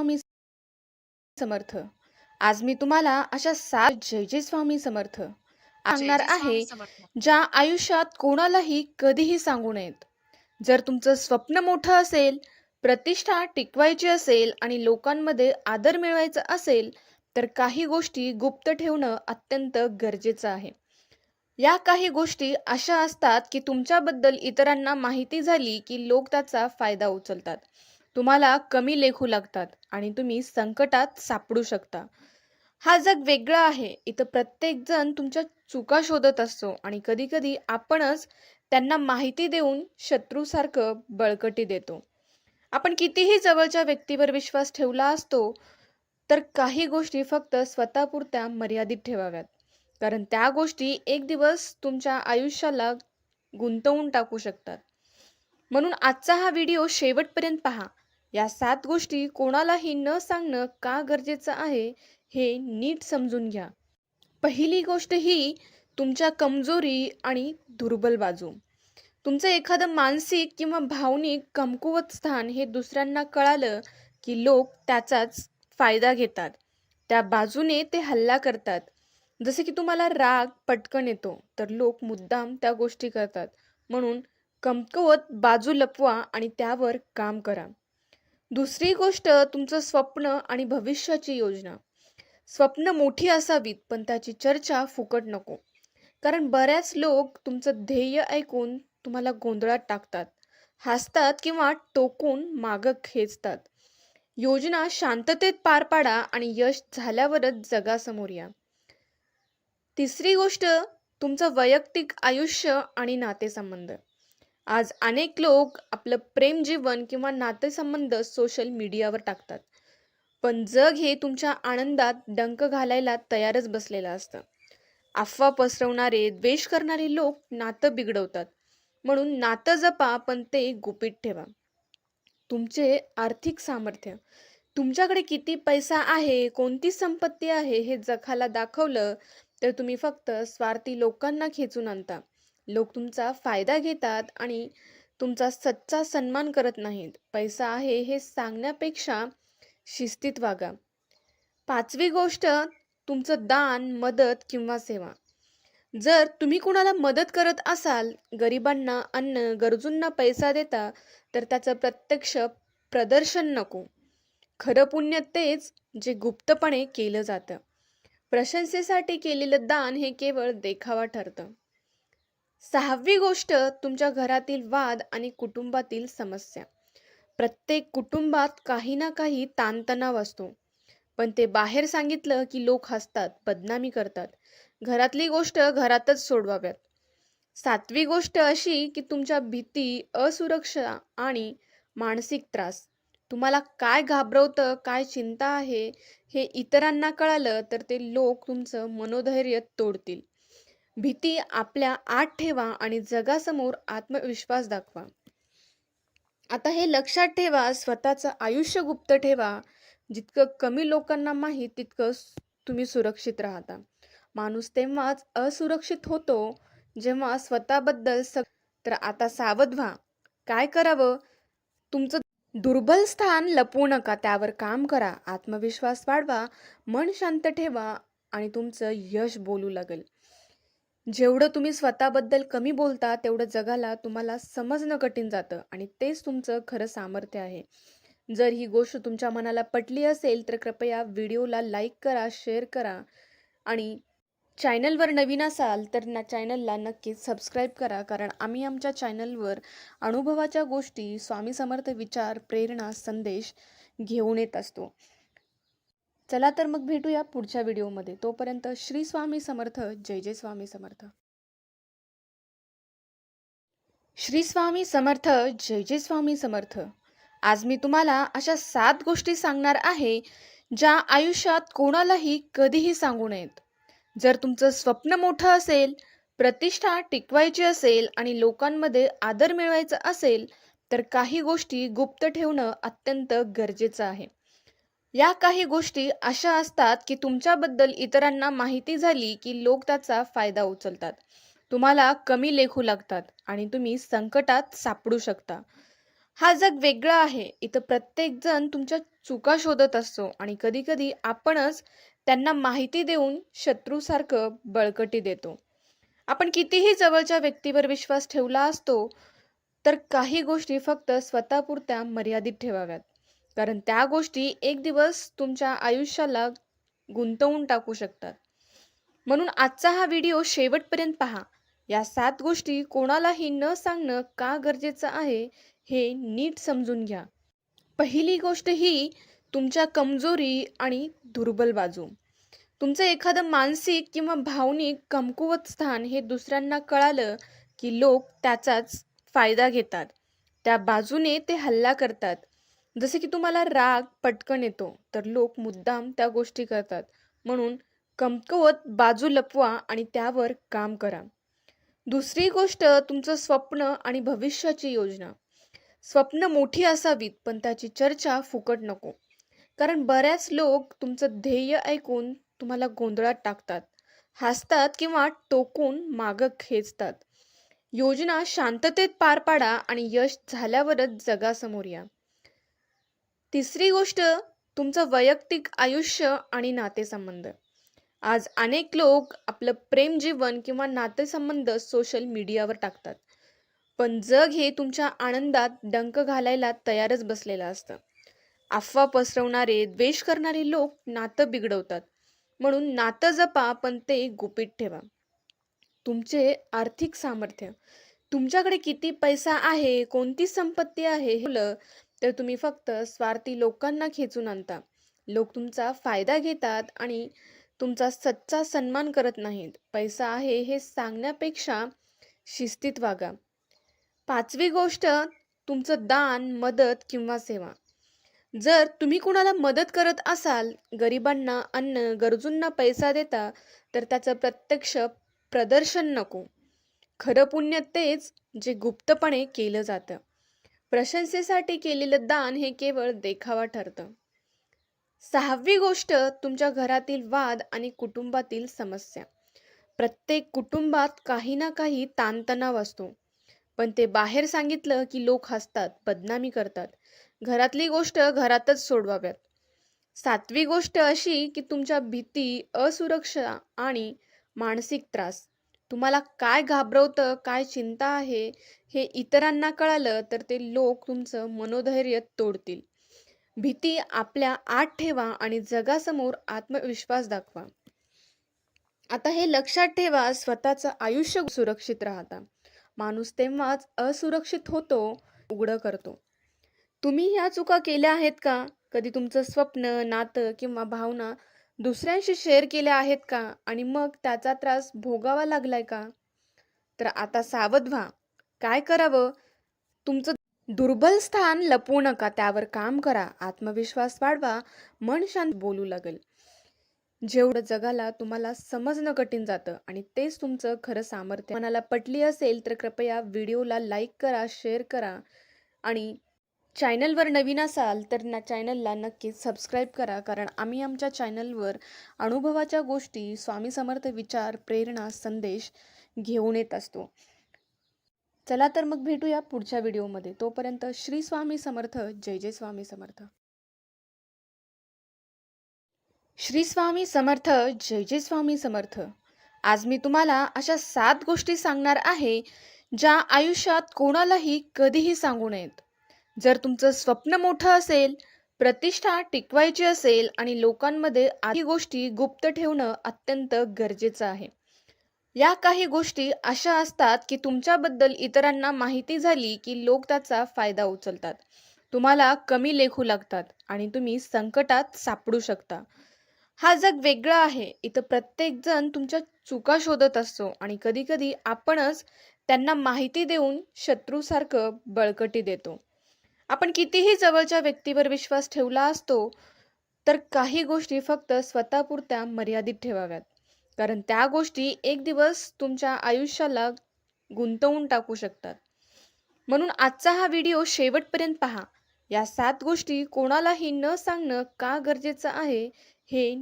स्वामी समर्थ. आज मी तुम्हाला अशा सात जय जय स्वामी समर्थ सांगणार आहे. ज्या आयुष्यात कोणालाही कधीही सांगू नयेत. जर तुमचं स्वप्न मोठं असेल प्रतिष्ठा टिकवायची असेल आणि लोकांमध्ये आदर मिळवायचा असेल तर काही गोष्टी गुप्त ठेवणं अत्यंत गरजेचं आहे. या काही गोष्टी अशा असतात की तुमच्याबद्दल इतरांना माहिती झाली की लोक त्याचा फायदा उचलतात. तुम्हाला कमी लेखू लागतात आणि तुम्ही संकटात सापडू शकता. हा जग वेगळा आहे. इथं प्रत्येकजण तुमच्या चुका शोधत असतो आणि कधीकधी आपणच त्यांना माहिती देऊन शत्रूसारखं बळकटी देतो. आपण कितीही जवळच्या व्यक्तीवर विश्वास ठेवला असतो तर काही गोष्टी फक्त स्वतःपुरत्या मर्यादित ठेवाव्यात. कारण त्या गोष्टी एक दिवस तुमच्या आयुष्याला गुंतवून टाकू शकतात. म्हणून आजचा हा व्हिडिओ शेवटपर्यंत पहा. या सात गोष्टी कोणालाही न सांगणं का गरजेचं आहे हे नीट समजून घ्या. पहिली गोष्ट ही तुमच्या कमजोरी आणि दुर्बल बाजू. तुमचं एखादं मानसिक किंवा भावनिक कमकुवत स्थान हे दुसऱ्यांना कळालं की लोक त्याचाच फायदा घेतात. त्या बाजूने ते हल्ला करतात. जसे की तुम्हाला राग पटकन येतो तर लोक मुद्दाम त्या गोष्टी करतात. म्हणून कमकुवत बाजू लपवा आणि त्यावर काम करा. दुसरी गोष्ट तुमचं स्वप्न आणि भविष्याची योजना. स्वप्न मोठी असावीत पण त्याची चर्चा फुकट नको. कारण बऱ्याच लोक तुमचं ध्येय ऐकून तुम्हाला गोंधळात टाकतात हसतात किंवा टोकून मागं खेचतात. योजना शांततेत पार पाडा आणि यश झाल्यावरच जगासमोर या. तिसरी गोष्ट तुमचं वैयक्तिक आयुष्य आणि नातेसंबंध. आज अनेक लोक आपलं प्रेम जीवन किंवा नातेसंबंध सोशल मीडियावर टाकतात. पण जग हे तुमच्या आनंदात डंक घालायला तयारच बसलेलं असतं. अफवा पसरवणारे द्वेष करणारे लोक नातं बिघडवतात. म्हणून नातं जपा पण ते गुपित ठेवा. तुमचे आर्थिक सामर्थ्य. तुमच्याकडे किती पैसा आहे कोणती संपत्ती आहे हे जखाला दाखवलं तर तुम्ही फक्त स्वार्थी लोकांना खेचून आणता. लोक तुमचा फायदा घेतात आणि तुमचा सच्चा सन्मान करत नाहीत. पैसा आहे हे सांगण्यापेक्षा शिस्तीत वागा. पाचवी गोष्ट तुमचं दान मदत किंवा सेवा. जर तुम्ही कुणाला मदत करत असाल गरिबांना अन्न गरजूंना पैसा देता तर त्याचं प्रत्यक्ष प्रदर्शन नको. खरं पुण्य तेच जे गुप्तपणे केलं जातं. प्रशंसेसाठी केलेलं दान हे केवळ देखावा ठरतं. सहावी गोष्ट तुमच्या घरातील वाद आणि कुटुंबातील समस्या. प्रत्येक कुटुंबात काही ना काही ताणतणाव असतो. पण ते बाहेर सांगितलं की लोक हसतात बदनामी करतात. घरातली गोष्ट घरातच सोडवाव्यात. सातवी गोष्ट अशी की तुमच्या भीती असुरक्षा आणि मानसिक त्रास. तुम्हाला काय घाबरवतं काय चिंता आहे हे इतरांना कळालं तर ते लोक तुमचं मनोधैर्य तोडतील. भीती आपल्या आत ठेवा आणि जगासमोर आत्मविश्वास दाखवा. आता हे लक्षात ठेवा स्वतःचं आयुष्य गुप्त ठेवा. जितकं कमी लोकांना माहीत तितकं तुम्ही सुरक्षित राहता. माणूस तेव्हाच असुरक्षित होतो जेव्हा स्वतःबद्दल स तर आता सावध व्हा. काय करावं? तुमचं दुर्बल स्थान लपवू नका त्यावर काम करा. आत्मविश्वास वाढवा मन शांत ठेवा आणि तुमचं यश बोलू लागेल. जेवढं तुम्ही स्वतःबद्दल कमी बोलता तेवढं जगाला तुम्हाला समजणं कठीण जातं आणि तेच तुमचं खरं सामर्थ्य आहे. जर ही गोष्ट तुमच्या मनाला पटली असेल तर कृपया व्हिडिओला लाईक करा शेअर करा आणि चॅनलवर नवीन असाल तर ना चॅनलला नक्कीच सबस्क्राईब करा कारण आम्ही आमच्या चॅनलवर अनुभवाच्या गोष्टी स्वामी समर्थ विचार प्रेरणा संदेश घेऊन येत असतो. चला तर मग भेटूया पुढच्या व्हिडिओमध्ये. तोपर्यंत श्री स्वामी समर्थ जय जय स्वामी समर्थ. श्री स्वामी समर्थ जय जय स्वामी समर्थ. आज मी तुम्हाला अशा सात गोष्टी सांगणार आहे ज्या आयुष्यात कोणालाही कधीही सांगू नयेत. जर तुमचं स्वप्न मोठं असेल प्रतिष्ठा टिकवायची असेल आणि लोकांमध्ये आदर मिळवायचा असेल तर काही गोष्टी गुप्त ठेवणं अत्यंत गरजेचं आहे. या काही गोष्टी अशा असतात की तुमच्याबद्दल इतरांना माहिती झाली की लोक त्याचा फायदा उचलतात. तुम्हाला कमी लेखू लागतात आणि तुम्ही संकटात सापडू शकता. हा जग वेगळा आहे. इथं प्रत्येकजण तुमच्या चुका शोधत असतो आणि कधीकधी आपणच त्यांना माहिती देऊन शत्रूसारखं बळकटी देतो. आपण कितीही जवळच्या व्यक्तीवर विश्वास ठेवला असतो तर काही गोष्टी फक्त स्वतःपुरत्या मर्यादित ठेवाव्यात. कारण त्या गोष्टी एक दिवस तुमच्या आयुष्याला गुंतवून टाकू शकतात. म्हणून आजचा हा व्हिडिओ शेवटपर्यंत पहा. या सात गोष्टी कोणालाही न सांगणं का गरजेचं आहे हे नीट समजून घ्या. पहिली गोष्ट ही तुमच्या कमजोरी आणि दुर्बल बाजू. तुमचं एखादं मानसिक किंवा भावनिक कमकुवत स्थान हे दुसऱ्यांना कळालं की लोक त्याचाच फायदा घेतात. त्या बाजूने ते हल्ला करतात. जसे की तुम्हाला राग पटकन येतो तर लोक मुद्दाम त्या गोष्टी करतात. म्हणून कमकुवत बाजू लपवा आणि त्यावर काम करा. दुसरी गोष्ट तुमचं स्वप्न आणि भविष्याची योजना. स्वप्न मोठी असावीत पण त्याची चर्चा फुकट नको. कारण बऱ्याच लोक तुमचं ध्येय ऐकून तुम्हाला गोंधळात टाकतात हसतात किंवा टोकून मागं खेचतात. योजना शांततेत पार पाडा आणि यश झाल्यावरच जगासमोर या. तिसरी गोष्ट तुमचं वैयक्तिक आयुष्य आणि नातेसंबंध. आज अनेक लोक आपलं प्रेम जीवन किंवा नातेसंबंध सोशल मीडियावर टाकतात. पण जग हे तुमच्या आनंदात डंक घालायला तयारच बसलेलं असतं. अफवा पसरवणारे द्वेष करणारे लोक नातं बिघडवतात. म्हणून नातं जपा पण ते गुपित ठेवा. तुमचे आर्थिक सामर्थ्य. तुमच्याकडे किती पैसा आहे कोणती संपत्ती आहे हे तर तुम्ही फक्त स्वार्थी लोकांना खेचून आणता. लोक तुमचा फायदा घेतात आणि तुमचा सच्चा सन्मान करत नाहीत. पैसा आहे हे सांगण्यापेक्षा शिस्तीत वागा. पाचवी गोष्ट तुमचं दान मदत किंवा सेवा. जर तुम्ही कुणाला मदत करत असाल गरिबांना अन्न गरजूंना पैसा देता तर त्याचं प्रत्यक्ष प्रदर्शन नको. खरं पुण्य तेच जे गुप्तपणे केलं जातं. प्रशंसेसाठी केलेलं दान हे केवळ देखावा ठरतं. सहावी गोष्ट तुमच्या घरातील वाद आणि कुटुंबातील समस्या. प्रत्येक कुटुंबात काही ना काही ताणतणाव असतो. पण ते बाहेर सांगितलं की लोक हसतात बदनामी करतात. घरातली गोष्ट घरातच सोडवाव्यात. सातवी गोष्ट अशी की तुमच्या भीती असुरक्षा आणि मानसिक त्रास. तुम्हाला काय घाबरवतं काय चिंता आहे हे इतरांना कळालं तर ते लोक तुमचं मनोधैर्य तोडतील. भीती आपल्या आत ठेवा आणि जगासमोर आत्मविश्वास दाखवा. आता हे लक्षात ठेवा स्वतःचं आयुष्य सुरक्षित राहता. माणूस तेव्हाच असुरक्षित होतो उघडं करतो. तुम्ही ह्या चुका केल्या आहेत का? कधी तुमचं स्वप्न नातं किंवा भावना दुसऱ्यांशी शेअर केल्या आहेत का? आणि मग त्याचा त्रास भोगावा लागलाय का? तर आता सावध व्हा. काय करावं? तुमचं दुर्बल स्थान लपवू नका. त्यावर काम करा. आत्मविश्वास वाढवा. मन शांत बोलू लागेल. जेवढं जगाला तुम्हाला समजणं कठीण जातं आणि तेच तुमचं खरं सामर्थ्य. मनाला पटली असेल तर कृपया व्हिडिओला लाईक करा शेअर करा आणि चॅनलवर नवीन असाल तर ना चॅनलला नक्कीच सबस्क्राईब करा. कारण आम्ही आमच्या चॅनलवर अनुभवाच्या गोष्टी स्वामी समर्थ विचार प्रेरणा संदेश घेऊन येत असतो. चला तर मग भेटूया पुढच्या व्हिडिओमध्ये. तोपर्यंत श्री स्वामी समर्थ जय जय स्वामी समर्थ. श्री स्वामी समर्थ जय जय स्वामी समर्थ. आज मी तुम्हाला अशा सात गोष्टी सांगणार आहे ज्या आयुष्यात कोणालाही कधीही सांगू नयेत. जर तुमचं स्वप्न मोठं असेल प्रतिष्ठा टिकवायची असेल आणि लोकांमध्ये आधी गोष्टी गुप्त ठेवणं अत्यंत गरजेचं आहे. या काही गोष्टी अशा असतात की तुमच्याबद्दल इतरांना माहिती झाली की लोक त्याचा फायदा उचलतात. तुम्हाला कमी लेखू लागतात आणि तुम्ही संकटात सापडू शकता. हा जग वेगळा आहे. इथं प्रत्येकजण तुमच्या चुका शोधत असतो आणि कधीकधी आपणच त्यांना माहिती देऊन शत्रूसारखं बळकटी देतो. आपण कितीही जवळच्या व्यक्तीवर विश्वास ठेवला असतो तर काही गोष्टी फक्त स्वतःपुरत्या मर्यादित ठेवाव्यात. कारण त्या गोष्टी एक दिवस तुमच्या आयुष्याला गुंतवून टाकू शकतात. म्हणून आजचा हा व्हिडिओ शेवटपर्यंत पहा. या सात गोष्टी कोणालाही न सांगणं का गरजेचं आहे हे